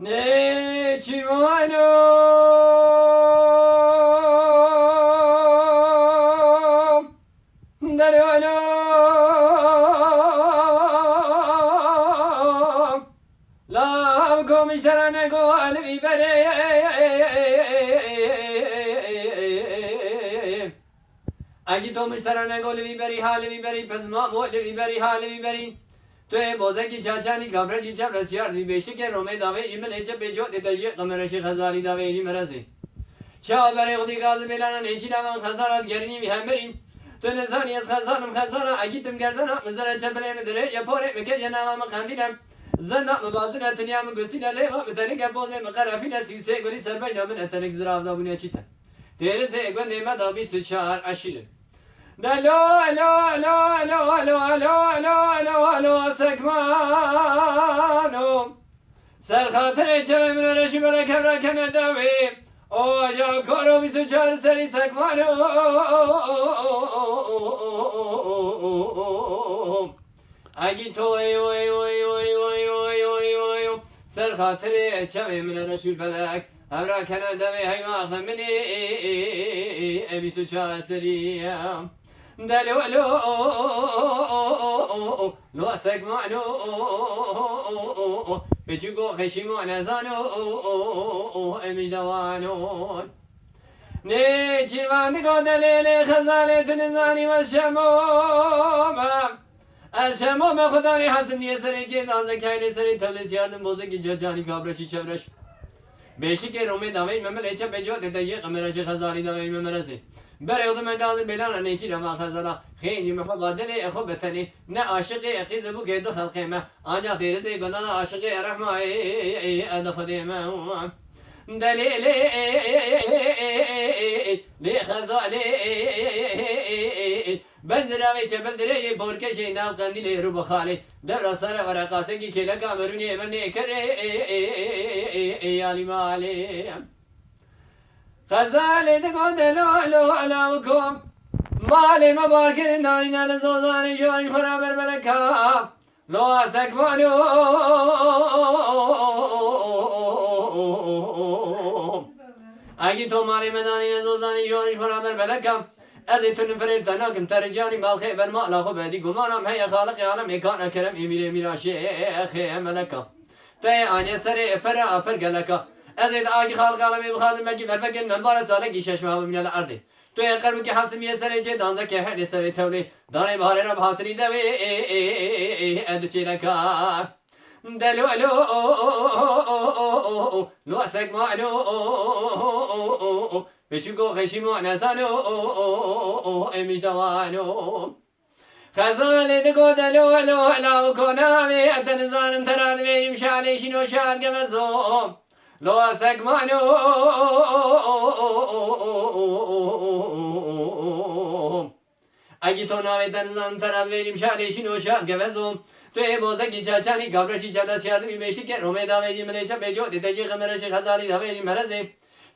نيجيوانو دلوانو! لام قومي سرانة قوال بيبري اگی تو مشترانه گل بیبری حال بیبری پس ما مول بیبری حال بیبری توی بازگی چاچانی کبرش چپ رسیار دی بیشی که رومه داوی ایمل ایچه پیجو دیتاجی قمرش خزالی داوی ایلی مرزی چا بری غدی گاز بیلانا نیچی نامان خزارات گرنی می هم بریم تو نزانی از خزانم خزانا اگیتم گردانا مزارا چپلی مدره یا پاره مکر یا نامام خندیلم زنا مبازن اتنیا مگستیلا لیغا متنک بوزه مقرافینا سیوسه گلی سربینا من اتنک زرافدا بنیا چیتا دیرزه اگو نیمه دا بیست و چهار اشیره Alo, alo, alo, alo, alo, alo, alo, alo, alo sekmano Ser hatire çevimin reşi böyle kevra kemer davi O ya koro bisu çar seri sekmano Agi to ey oy oy oy oy oy oy oy Ser hatire çevimin reşi belek Evra kemer davi hayma aklımini Ebisu çar seriyem دلو لو دلولو نوسك معنو بتجو خشمو نزانو امجدوانون Ne çirvandı kodeleli hazaletini zani ve şemomem. El şemom ve kudari hasın diye seni ki nazı kayne seni tevlis yardım bozuk ki cacani kabraşı çevreş. Beşik Rumi davet memel eçe beco detayı kamerajı hazari davet memelesi. بر یادم انداز بلان نیچی رما خزانا خیلی محبا دل اخو بتنی نه عاشق اخی زبو که دو خلقه ما آنجا تیره سی گندان عاشق رحمه ادخ دیمه دلیل لی خزالی بنزراوی چبل دره بورکشی ناو قندیلی رو بخالی در سر ورقاسه کی کلا کامرونی امرنی کره یالی مالی غزالت قدلال علوكم مال ما بارکن داری نرز و زانی جانی خورا بر ملکا لو اسکمانو اگه تو مالی مدانی نرز و زانی جانی خورا بر ملکا ازی تون فریب تناکم ترجانی مالخی بر مالا خوب هدی گمانم هی خالق عالم اکان اکرم امیر امیر آشی اخی ملکا تی آنی سر افر افر گلکا أزيد آكي خالق عالمي بخادم مكي مرفك المنبار سالك إشاش مهم من الأرض تو يقرب كي حفص مية سري جي دانزا كي حل سري تولي داري بهاري رب حاصري دوي أدو چي لكار دلو ألو نوأسك معلو بچوكو خشي معنسانو امش دوانو خزال دگو دلو لو لو کنامی اتن زانم ترادمی امشالی شنو شاد گمزوم Lo segmanum. Agitona ve tanzan taraz verim şareşin o şar gevezum. تو ای بازه کی چاچانی گابرشی چلاس کرد می بیشی که رومه دا ویجی منیشا بیجو دیده جی غمرش خزاری دا ویجی مرزی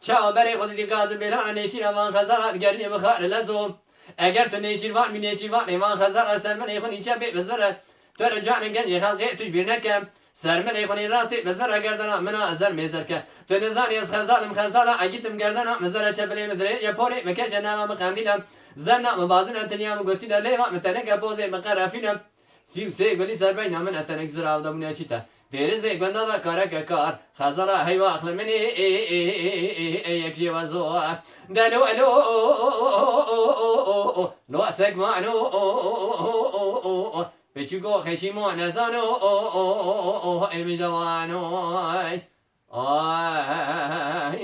چا بری خود دی قاز بیلا نیشی روان خزارات گرنی بخار لزو اگر تو نیشی وان می نیشی وان ایوان خزار اصل من ایخون ایچا بی بزره تو رجعن گنج خلقی توش بیر نکم سر من ایخونی راسی بزره گردنا منا ازر میزر که تو نزانی از خزالم خزالا اگیتم گردنا مزره چپلی مدره یا پوری مکش نامم قندیدم زنا مبازن انتنیا مگوسینا لیوا متنک بوزه مقرافینم سیو سی گلی سر بای نامن اتنک زراو دا بنیا چیتا تیره زی گندا دا کارا که کار خزالا هیوا اخل منی ای ای ای ای یک جیوا زو دلو الو لو اسک معنو Michiko Heshimo Nazano o o o o o Emidawanoi. Ay.